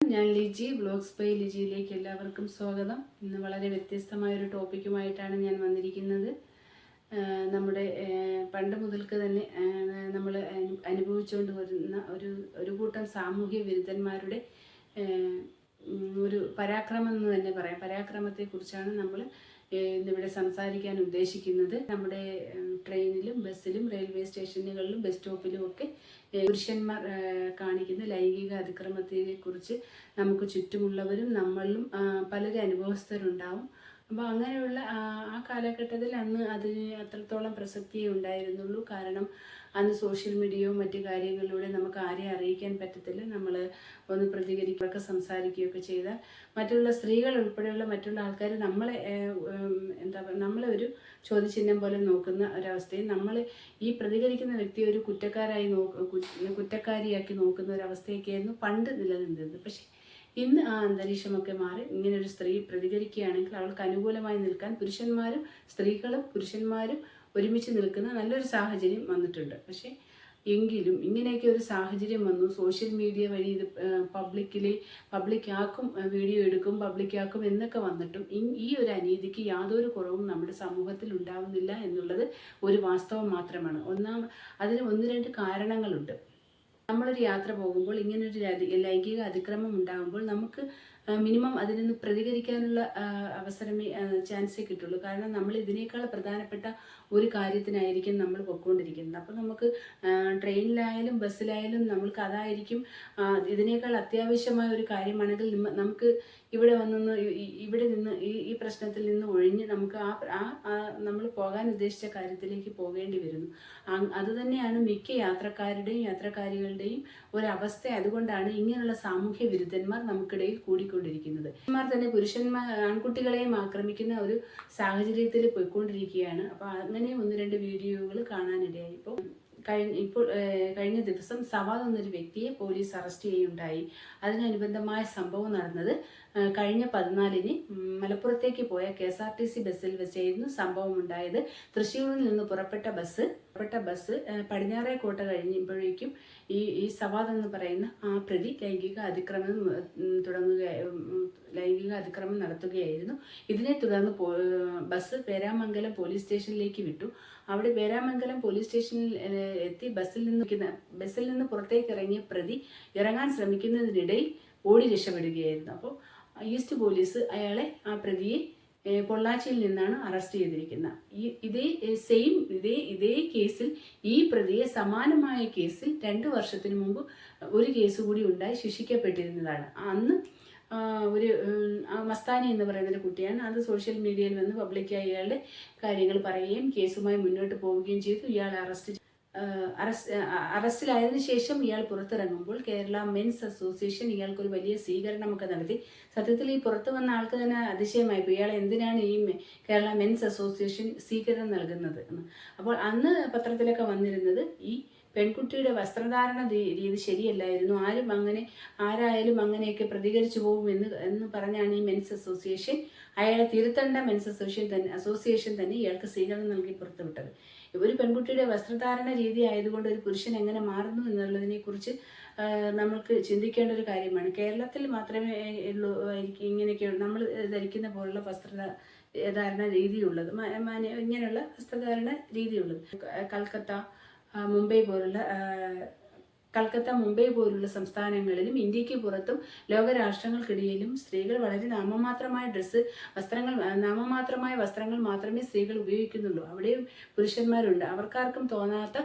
ഞാൻ Liji blogs by ലിജിയിലേക്ക് എല്ലാവർക്കും സ്വാഗതം. ഇന്ന് വളരെ വ്യത്യസ്തമായ ഒരു ടോപ്പിക്കുമായിട്ടാണ് ഞാൻ വന്നിരിക്കുന്നത്. നമ്മുടെ പണ്ട് മുതൽക്ക് തന്നെ നമ്മൾ അനുഭവിച്ചുകൊണ്ട് വരുന്ന ഒരു ഒരു കൂട്ടം സാമൂഹ്യ വിരുദ്ധന്മാരുടെ ഒരു പരാക്രമം എന്ന് തന്നെ പറയാം. പരാക്രമത്തെക്കുറിച്ചാണ് നമ്മൾ ഇന്നിവിടെ സംസാരിക്കാൻ ഉദ്ദേശിക്കുന്നത് നമ്മുടെ ട്രെയിനിലും ബസ്സിലും റെയിൽവേ സ്റ്റേഷനുകളിലും ബസ് സ്റ്റോപ്പിലും ഒക്കെ പുരുഷന്മാർ കാണിക്കുന്ന ലൈംഗിക അതിക്രമത്തെ കുറിച്ച് നമുക്ക് ചുറ്റുമുള്ളവരും നമ്മളിലും പലരും അനുഭവസ്ഥരുണ്ടാവും. അപ്പോൾ അങ്ങനെയുള്ള ആ കാലഘട്ടത്തിൽ അന്ന് അതിന് അത്രത്തോളം പ്രസക്തിയേ ഉണ്ടായിരുന്നുള്ളൂ. കാരണം അന്ന് സോഷ്യൽ മീഡിയയോ മറ്റു കാര്യങ്ങളിലൂടെ നമുക്ക് ആരെയും അറിയിക്കാൻ പറ്റത്തില്ല. നമ്മൾ ഒന്ന് പ്രതികരിക്കുകയൊക്കെ സംസാരിക്കുകയൊക്കെ ചെയ്താൽ മറ്റുള്ള സ്ത്രീകൾ ഉൾപ്പെടെയുള്ള മറ്റുള്ള ആൾക്കാർ നമ്മളെ എന്താ പറയുക നമ്മളെ ഒരു ചോദ്യചിഹ്നം പോലെ നോക്കുന്ന ഒരവസ്ഥയും നമ്മൾ ഈ പ്രതികരിക്കുന്ന വ്യക്തിയെ ഒരു കുറ്റക്കാരായി നോക്ക കുറ്റക്കാരിയാക്കി നോക്കുന്ന ഒരവസ്ഥയൊക്കെയായിരുന്നു പണ്ട് നിലനിന്നിരുന്നത്. പക്ഷേ ഇന്ന് ആ അന്തരീക്ഷമൊക്കെ മാറി ഇങ്ങനൊരു സ്ത്രീ പ്രതികരിക്കുകയാണെങ്കിൽ അവൾക്ക് അനുകൂലമായി നിൽക്കാൻ പുരുഷന്മാരും സ്ത്രീകളും പുരുഷന്മാരും ഒരുമിച്ച് നിൽക്കുന്ന നല്ലൊരു സാഹചര്യം വന്നിട്ടുണ്ട്. പക്ഷേ എങ്കിലും ഇങ്ങനെയൊക്കെ ഒരു സാഹചര്യം വന്നു. സോഷ്യൽ മീഡിയ വഴി ഇത് പബ്ലിക്കിലെ പബ്ലിക്കാക്കും വീഡിയോ എടുക്കും പബ്ലിക്കാക്കും എന്നൊക്കെ വന്നിട്ടും ഈ ഒരു അനീതിക്ക് യാതൊരു കുറവും നമ്മുടെ സമൂഹത്തിൽ ഉണ്ടാവുന്നില്ല എന്നുള്ളത് ഒരു വാസ്തവം മാത്രമാണ്. ഒന്നാം അതിന് ഒന്ന് രണ്ട് കാരണങ്ങളുണ്ട്. നമ്മളൊരു യാത്ര പോകുമ്പോൾ ഇങ്ങനൊരു ലൈംഗിക അതിക്രമം ഉണ്ടാകുമ്പോൾ നമുക്ക് മിനിമം അതിൽ നിന്ന് പ്രതികരിക്കാനുള്ള അവസരമേ ചാൻസേ കിട്ടുള്ളൂ. കാരണം നമ്മൾ ഇതിനേക്കാൾ പ്രധാനപ്പെട്ട ഒരു കാര്യത്തിനായിരിക്കും നമ്മൾ പൊയ്ക്കൊണ്ടിരിക്കുന്നത്. അപ്പോൾ നമുക്ക് ട്രെയിനിലായാലും ബസ്സിലായാലും നമ്മൾക്ക് അതായിരിക്കും ഇതിനേക്കാൾ അത്യാവശ്യമായ ഒരു കാര്യമാണെങ്കിൽ നമുക്ക് ഇവിടെ വന്നൊന്ന് ഇവിടെ നിന്ന് ഈ ഈ പ്രശ്നത്തിൽ നിന്ന് ഒഴിഞ്ഞ് നമുക്ക് ആ ആ നമ്മൾ പോകാൻ ഉദ്ദേശിച്ച കാര്യത്തിലേക്ക് പോകേണ്ടി വരുന്നു. അതുതന്നെയാണ് മിക്ക യാത്രക്കാരുടെയും യാത്രക്കാരികളുടെയും ഒരവസ്ഥ അതുകൊണ്ടാണ് ഇങ്ങനെയുള്ള സാമൂഹ്യ വിരുദ്ധന്മാർ നമുക്കിടയിൽ കൂടിക്കൊണ്ടിരിക്കുന്നത് അമ്മമാർ തന്നെ പുരുഷന്മാർ ആൺകുട്ടികളെയും ആക്രമിക്കുന്ന ഒരു സാഹചര്യത്തിൽ പോയിക്കൊണ്ടിരിക്കുകയാണ്. അപ്പോൾ അങ്ങനെ ഒന്ന് രണ്ട് വീഡിയോകൾ കാണാനിടയായി. ഇപ്പോൾ കഴിഞ്ഞ ഇപ്പോൾ കഴിഞ്ഞ ദിവസം സവാദ് എന്നൊരു വ്യക്തിയെ പോലീസ് അറസ്റ്റ് ചെയ്യുകയുണ്ടായി. അതിനനുബന്ധമായ സംഭവം നടന്നത് കഴിഞ്ഞ പതിനാലിന് മലപ്പുറത്തേക്ക് പോയ K S R T C ബസ്സിൽ വെച്ചായിരുന്നു സംഭവം ഉണ്ടായത് തൃശ്ശൂരിൽ നിന്ന് പുറപ്പെട്ട ബസ് പുറപ്പെട്ട ബസ് പടിഞ്ഞാറേ കോട്ട കഴിഞ്ഞപ്പോഴേക്കും ഈ ഈ സവാദ് എന്ന് പറയുന്ന ആ പ്രതി ലൈംഗിക അതിക്രമം തുടങ്ങുക ലൈംഗിക അതിക്രമം നടത്തുകയായിരുന്നു. ഇതിനെ തുടർന്ന് ബസ് പേരാമംഗലം പോലീസ് സ്റ്റേഷനിലേക്ക് വിട്ടു. അവിടെ പേരാമംഗലം പോലീസ് സ്റ്റേഷനിൽ എത്തി ബസ്സിൽ നിന്ന് ബസ്സിൽ നിന്ന് പുറത്തേക്ക് ഇറങ്ങിയ പ്രതി ഇറങ്ങാൻ ശ്രമിക്കുന്നതിനിടയിൽ ഓടി രക്ഷപ്പെടുകയായിരുന്നു. അപ്പോൾ ഈസ്റ്റ് പോലീസ് അയാളെ ആ പ്രതിയെ പൊള്ളാച്ചിയിൽ നിന്നാണ് അറസ്റ്റ് ചെയ്തിരിക്കുന്നത്. ഈ ഇതേ സെയിം ഇതേ ഇതേ കേസിൽ ഈ പ്രതിയെ സമാനമായ കേസിൽ രണ്ട് വർഷത്തിന് മുമ്പ് ഒരു കേസ് കൂടി ഉണ്ടായി ശിക്ഷിക്കപ്പെട്ടിരുന്നതാണ്. അന്ന് ഒരു മസ്താനി എന്ന് പറയുന്ന ഒരു കുട്ടിയാണ്. അത് സോഷ്യൽ മീഡിയയിൽ വന്ന് പബ്ലിക്കായി ഇയാളുടെ കാര്യങ്ങൾ പറയുകയും കേസുമായി മുന്നോട്ട് പോവുകയും ചെയ്തു. ഇയാളെ അറസ്റ്റ് അറസ്റ്റ് അറസ്റ്റിലായതിനു ശേഷം ഇയാൾ പുറത്തിറങ്ങുമ്പോൾ കേരള മെൻസ് അസോസിയേഷൻ ഇയാൾക്കൊരു വലിയ സ്വീകരണമൊക്കെ നടത്തി. സത്യത്തിൽ ഈ പുറത്തു വന്ന ആൾക്ക് തന്നെ അതിശയമായി പോയി ഇയാൾ എന്തിനാണ് ഈ കേരള മെൻസ് അസോസിയേഷൻ സ്വീകരണം നൽകുന്നത് അപ്പോൾ അന്ന് പത്രത്തിലൊക്കെ വന്നിരുന്നത് ഈ പെൺകുട്ടിയുടെ വസ്ത്രധാരണ രീതി ശരിയല്ലായിരുന്നു. ആരും അങ്ങനെ ആരായാലും അങ്ങനെയൊക്കെ പ്രതികരിച്ചു പോകും എന്ന് എന്ന് പറഞ്ഞാണ് ഈ മെൻസ് അസോസിയേഷൻ അയാളെ തിരുത്തണ്ട മെൻസ് അസോസിയേഷൻ തന്നെ അസോസിയേഷൻ തന്നെ ഇയാൾക്ക് സ്വീകരണം നൽകി പുറത്തുവിട്ടത്. ഒരു പെൺകുട്ടിയുടെ വസ്ത്രധാരണ രീതി ആയതുകൊണ്ട് ഒരു പുരുഷൻ എങ്ങനെ മാറുന്നു എന്നുള്ളതിനെ കുറിച്ച് നമ്മൾക്ക് ചിന്തിക്കേണ്ട ഒരു കാര്യമാണ്. കേരളത്തിൽ മാത്രമേ ഉള്ളൂ ആയിരിക്കും ഇങ്ങനെയൊക്കെ നമ്മൾ ധരിക്കുന്ന പോലുള്ള വസ്ത്ര ധാരണ രീതിയുള്ളത് ഇങ്ങനെയുള്ള വസ്ത്രധാരണ രീതിയുള്ളത്. കൽക്കത്ത മുംബൈ പോലുള്ള കൽക്കത്ത മുംബൈ പോലുള്ള സംസ്ഥാനങ്ങളിലും ഇന്ത്യയ്ക്ക് പുറത്തും ലോകരാഷ്ട്രങ്ങൾക്കിടയിലും സ്ത്രീകൾ വളരെ നാമമാത്രമായ ഡ്രസ്സ് വസ്ത്രങ്ങൾ നാമമാത്രമായ വസ്ത്രങ്ങൾ മാത്രമേ സ്ത്രീകൾ ഉപയോഗിക്കുന്നുള്ളൂ. അവിടെയും പുരുഷന്മാരുണ്ട്. അവർക്കാർക്കും തോന്നാത്ത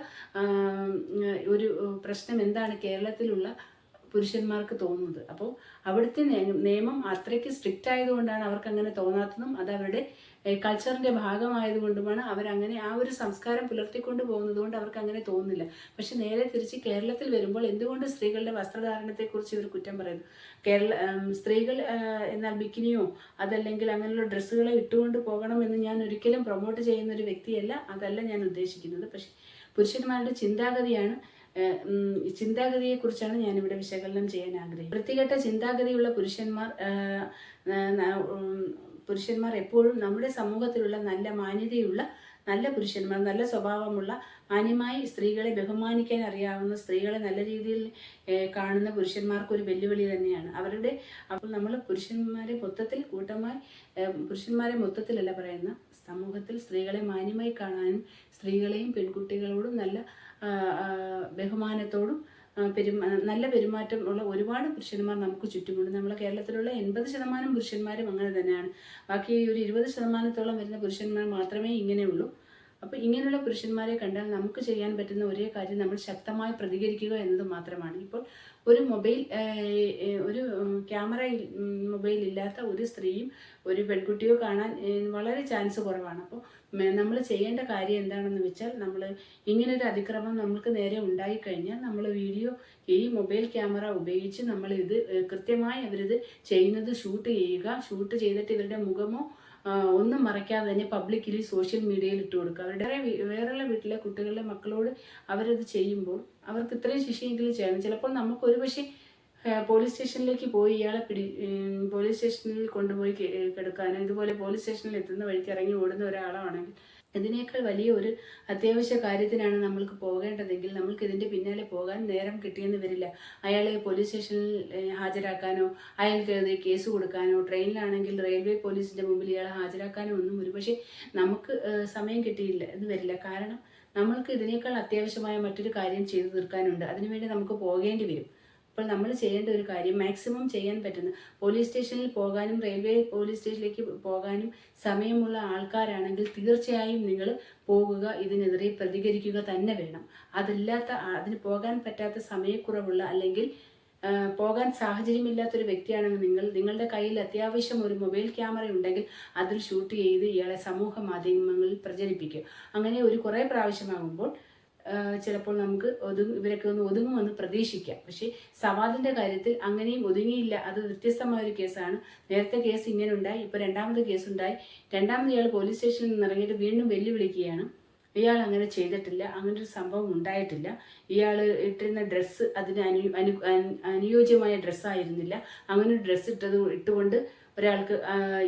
ഒരു പ്രശ്നം എന്താണ് കേരളത്തിലുള്ള പുരുഷന്മാർക്ക് തോന്നുന്നത്? അപ്പോൾ അവിടുത്തെ നിയമം അത്രയ്ക്ക് സ്ട്രിക്റ്റ് ആയതുകൊണ്ടാണ് അവർക്ക് അങ്ങനെ തോന്നാത്തതും അത് അവരുടെ കൾച്ചറിന്റെ ഭാഗമായതുകൊണ്ടുമാണ് അവരങ്ങനെ ആ ഒരു സംസ്കാരം പുലർത്തിക്കൊണ്ട് പോകുന്നത് കൊണ്ട് അവർക്ക് അങ്ങനെ തോന്നുന്നില്ല. പക്ഷെ നേരെ തിരിച്ച് കേരളത്തിൽ വരുമ്പോൾ എന്തുകൊണ്ട് സ്ത്രീകളുടെ വസ്ത്രധാരണത്തെക്കുറിച്ച് ഇവർ കുറ്റം പറയുന്നു? കേരള സ്ത്രീകൾ എന്നാൽ ബിക്കിനിയോ അതല്ലെങ്കിൽ അങ്ങനെയുള്ള ഡ്രസ്സുകളെ ഇട്ടുകൊണ്ട് പോകണമെന്ന് ഞാൻ ഒരിക്കലും പ്രൊമോട്ട് ചെയ്യുന്ന ഒരു വ്യക്തിയല്ല അതല്ല ഞാൻ ഉദ്ദേശിക്കുന്നത്. പക്ഷെ പുരുഷന്മാരുടെ ചിന്താഗതിയാണ് ചിന്താഗതിയെക്കുറിച്ചാണ് ഞാനിവിടെ വിശകലനം ചെയ്യാൻ ആഗ്രഹിക്കുന്നത്. വൃത്തികെട്ട ചിന്താഗതിയുള്ള പുരുഷന്മാർ പുരുഷന്മാർ എപ്പോഴും നമ്മുടെ സമൂഹത്തിലുള്ള നല്ല മാന്യതയുള്ള നല്ല പുരുഷന്മാർ നല്ല സ്വഭാവമുള്ള മാന്യമായി സ്ത്രീകളെ ബഹുമാനിക്കാൻ അറിയാവുന്ന സ്ത്രീകളെ നല്ല രീതിയിൽ കാണുന്ന പുരുഷന്മാർക്ക് ഒരു വെല്ലുവിളി തന്നെയാണ്. അവരുടെ അപ്പോൾ നമ്മൾ പുരുഷന്മാരെ മൊത്തത്തിൽ കൂട്ടമായി പുരുഷന്മാരെ മൊത്തത്തിലല്ല പറയുന്ന സമൂഹത്തിൽ സ്ത്രീകളെ മാന്യമായി കാണാനും സ്ത്രീകളെയും പെൺകുട്ടികളോടും നല്ല ബഹുമാനത്തോടും പെരുമാ നല്ല പെരുമാറ്റം ഉള്ള ഒരുപാട് പുരുഷന്മാർ നമുക്ക് ചുറ്റുമുണ്ട്. നമ്മളെ കേരളത്തിലുള്ള എൺപത് ശതമാനം പുരുഷന്മാരും അങ്ങനെ തന്നെയാണ്. ബാക്കി ഒരു ഇരുപത് ശതമാനത്തോളം വരുന്ന പുരുഷന്മാർ മാത്രമേ ഇങ്ങനെയുള്ളൂ. അപ്പോൾ ഇങ്ങനെയുള്ള പുരുഷന്മാരെ കണ്ടാൽ നമുക്ക് ചെയ്യാൻ പറ്റുന്ന ഒരേ കാര്യം നമ്മൾ ശക്തമായി പ്രതികരിക്കുക എന്നത് മാത്രമാണ്. ഇപ്പോൾ ഒരു മൊബൈൽ ഒരു ക്യാമറ മൊബൈൽ ഇല്ലാത്ത ഒരു സ്ത്രീയും ഒരു പെൺകുട്ടിയോ കാണാൻ വളരെ ചാൻസ് കുറവാണ്. അപ്പോൾ നമ്മൾ ചെയ്യേണ്ട കാര്യം എന്താണെന്ന് വെച്ചാൽ നമ്മൾ ഇങ്ങനൊരു അതിക്രമം നമ്മൾക്ക് നേരെ ഉണ്ടായിക്കഴിഞ്ഞാൽ നമ്മൾ വീഡിയോ ഈ മൊബൈൽ ക്യാമറ ഉപയോഗിച്ച് നമ്മൾ ഇത് കൃത്യമായി അവരിത് ചെയ്യുന്നത് ഷൂട്ട് ചെയ്യുക. ഷൂട്ട് ചെയ്തിട്ട് ഇവരുടെ മുഖമോ ഒന്നും മറയ്ക്കാതെ തന്നെ പബ്ലിക്കലി സോഷ്യൽ മീഡിയയിൽ ഇട്ട് കൊടുക്കുക. അവരുടെ വേറെ വേറെയുള്ള വീട്ടിലെ കുട്ടികളുടെ മക്കളോട് അവരത് ചെയ്യുമ്പോൾ അവർക്ക് ഇത്രയും ശിക്ഷയെങ്കിലും ചെയ്യണം. ചിലപ്പോൾ നമുക്ക് ഒരുപക്ഷെ പക്ഷേ പോലീസ് സ്റ്റേഷനിലേക്ക് പോയി ഇയാളെ പിടി പോലീസ് സ്റ്റേഷനിൽ കൊണ്ടുപോയി കിടക്കാനും ഇതുപോലെ പോലീസ് സ്റ്റേഷനിൽ എത്തുന്ന വഴിക്ക് ഇറങ്ങി ഓടുന്ന ഒരാളാണെങ്കിൽ ഇതിനേക്കാൾ വലിയ ഒരു അത്യാവശ്യ കാര്യത്തിനാണ് നമ്മൾക്ക് പോകേണ്ടതെങ്കിൽ നമ്മൾക്ക് ഇതിന്റെ പിന്നാലെ പോകാൻ നേരം കിട്ടിയെന്ന് വരില്ല. അയാളെ പോലീസ് സ്റ്റേഷനിൽ ഹാജരാക്കാനോ അയാൾക്കെതിരെ കേസ് കൊടുക്കാനോ ട്രെയിനിലാണെങ്കിൽ റെയിൽവേ പോലീസിന്റെ മുമ്പിൽ ഇയാളെ ഹാജരാക്കാനോ ഒന്നും ഒരുപക്ഷെ നമുക്ക് സമയം കിട്ടിയില്ല എന്ന് വരില്ല. കാരണം നമ്മൾക്ക് ഇതിനേക്കാൾ അത്യാവശ്യമായ മറ്റൊരു കാര്യം ചെയ്തു തീർക്കാനുണ്ട്. അതിനുവേണ്ടി നമുക്ക് പോകേണ്ടി വരും. അപ്പോൾ നമ്മൾ ചെയ്യേണ്ട ഒരു കാര്യം മാക്സിമം ചെയ്യാൻ പറ്റുന്ന പോലീസ് സ്റ്റേഷനിൽ പോകാനും റെയിൽവേ പോലീസ് സ്റ്റേഷനിലേക്ക് പോകാനും സമയമുള്ള ആൾക്കാരാണെങ്കിൽ തീർച്ചയായും നിങ്ങൾ പോകുക ഇതിനെതിരെ പ്രതികരിക്കുക തന്നെ വേണം. അതില്ലാത്ത അതിന് പോകാൻ പറ്റാത്ത സമയക്കുറവുള്ള അല്ലെങ്കിൽ പോകാൻ സാഹചര്യമില്ലാത്തൊരു വ്യക്തിയാണെങ്കിൽ നിങ്ങൾ നിങ്ങളുടെ കയ്യിൽ അത്യാവശ്യം ഒരു മൊബൈൽ ക്യാമറ ഉണ്ടെങ്കിൽ അതിൽ ഷൂട്ട് ചെയ്ത് ഇയാളെ സമൂഹ മാധ്യമങ്ങളിൽ പ്രചരിപ്പിക്കുക. അങ്ങനെ ഒരു കുറേ പ്രാവശ്യമാകുമ്പോൾ ചിലപ്പോൾ നമുക്ക് ഒതുങ്ങും ഇവരൊക്കെ ഒന്ന് ഒതുങ്ങുമെന്ന് പ്രതീക്ഷിക്കാം. പക്ഷേ സവാദിന്റെ കാര്യത്തിൽ അങ്ങനെയും ഒതുങ്ങിയില്ല. അത് വ്യത്യസ്തമായ ഒരു കേസാണ്. നേരത്തെ കേസ് ഇങ്ങനെ ഉണ്ടായി ഇപ്പോൾ രണ്ടാമത് കേസ് ഉണ്ടായി രണ്ടാമത് ഇയാൾ പോലീസ് സ്റ്റേഷനിൽ നിന്ന് ഇറങ്ങിയിട്ട് വീണ്ടും വെല്ലുവിളിക്കുകയാണ്. ഇയാൾ അങ്ങനെ ചെയ്തിട്ടില്ല. അങ്ങനെ ഒരു സംഭവം ഉണ്ടായിട്ടില്ല. ഇയാൾ ഇട്ടിരുന്ന ഡ്രസ്സ് അതിന് അനു അനു- അനുയോജ്യമായ ഡ്രസ്സായിരുന്നില്ല. അങ്ങനെ ഒരു ഡ്രസ്സ് ഇട്ടത് ഇട്ടുകൊണ്ട് ഒരാൾക്ക്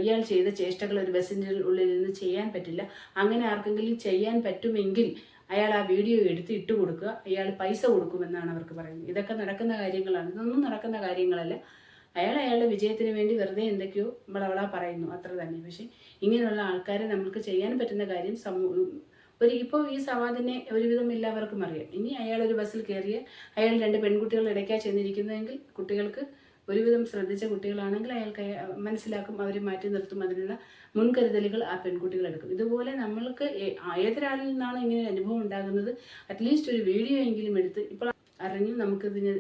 ഇയാൾ ചെയ്ത ചേഷ്ടകൾ ഒരു ബസ്സിന്റെ ഉള്ളിൽ നിന്ന് ചെയ്യാൻ പറ്റില്ല. അങ്ങനെ ആർക്കെങ്കിലും ചെയ്യാൻ പറ്റുമെങ്കിൽ അയാൾ ആ വീഡിയോ എടുത്ത് ഇട്ട് കൊടുക്കുക. അയാൾ പൈസ കൊടുക്കുമെന്നാണ് അവർക്ക് പറയുന്നത്. ഇതൊക്കെ നടക്കുന്ന കാര്യങ്ങളാണ്. ഇതൊന്നും നടക്കുന്ന കാര്യങ്ങളല്ല. അയാൾ അയാളുടെ വിജയത്തിന് വേണ്ടി വെറുതെ എന്തൊക്കെയോ വളവള പറയുന്നു. അത്ര തന്നെ. പക്ഷേ ഇങ്ങനെയുള്ള ആൾക്കാരെ നമുക്ക് ചെയ്യാൻ പറ്റുന്ന കാര്യം സമൂഹം ഒരു ഇപ്പോൾ ഈ സവാദിനെ ഒരുവിധം എല്ലാവർക്കും അറിയാം. ഇനി അയാൾ ഒരു ബസ്സിൽ കയറിയാൽ അയാൾ രണ്ട് പെൺകുട്ടികൾ ഇടയ്ക്കാ ചെന്നിരിക്കുന്നതെങ്കിൽ കുട്ടികൾക്ക് ഒരുവിധം ശ്രദ്ധിച്ച കുട്ടികളാണെങ്കിൽ അയാൾക്ക് മനസ്സിലാക്കും അവരെ മാറ്റി നിർത്തും. അതിനുള്ള മുൻകരുതലുകൾ ആ പെൺകുട്ടികൾ എടുക്കും. ഇതുപോലെ നമ്മൾക്ക് ഏതൊരാളിൽ നിന്നാണ് ഇങ്ങനെ അനുഭവം ഉണ്ടാകുന്നത്. അറ്റ്ലീസ്റ്റ് ഒരു വീഡിയോ എങ്കിലും എടുത്ത് ഇപ്പോൾ അറിഞ്ഞു നമുക്കിതിന്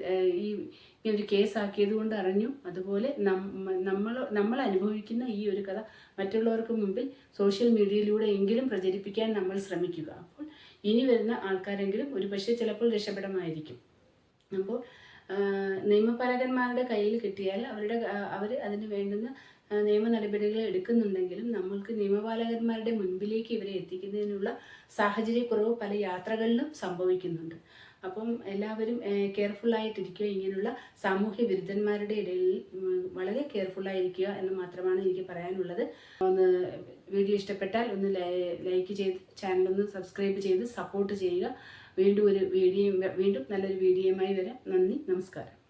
ഈ ഇങ്ങനെ ഒരു കേസാക്കിയത് കൊണ്ട് അറിഞ്ഞു. അതുപോലെ നമ്മൾ നമ്മൾ അനുഭവിക്കുന്ന ഈ ഒരു കഥ മറ്റുള്ളവർക്ക് മുമ്പിൽ സോഷ്യൽ മീഡിയയിലൂടെ എങ്കിലും പ്രചരിപ്പിക്കാൻ നമ്മൾ ശ്രമിക്കുക. അപ്പോൾ ഇനി വരുന്ന ആൾക്കാരെങ്കിലും ഒരു പക്ഷേ ചിലപ്പോൾ രക്ഷപ്പെടമായിരിക്കും. അപ്പോൾ നിയമപാലകന്മാരുടെ കയ്യിൽ കിട്ടിയാൽ അവരുടെ അവർ അതിന് വേണ്ടുന്ന നിയമ നടപടികൾ എടുക്കുന്നുണ്ടെങ്കിലും നമ്മൾക്ക് നിയമപാലകന്മാരുടെ മുൻപിലേക്ക് ഇവരെ എത്തിക്കുന്നതിനുള്ള സാഹചര്യക്കുറവ് പല യാത്രകളിലും സംഭവിക്കുന്നുണ്ട്. അപ്പം എല്ലാവരും കെയർഫുൾ ആയിട്ടിരിക്കുക ഇങ്ങനെയുള്ള സാമൂഹ്യ വിരുദ്ധന്മാരുടെ ഇടയിൽ വളരെ കെയർഫുൾ ആയിരിക്കുക എന്ന് മാത്രമാണ് എനിക്ക് പറയാനുള്ളത്. ഒന്ന് വീഡിയോ ഇഷ്ടപ്പെട്ടാൽ ഒന്ന് ലൈക്ക് ചെയ്ത് ചാനലൊന്ന് സബ്സ്ക്രൈബ് ചെയ്ത് സപ്പോർട്ട് ചെയ്യുക. വീണ്ടും ഒരു വീഡിയോ വീണ്ടും നല്ലൊരു വീഡിയോയുമായി വരാം. നന്ദി. നമസ്കാരം.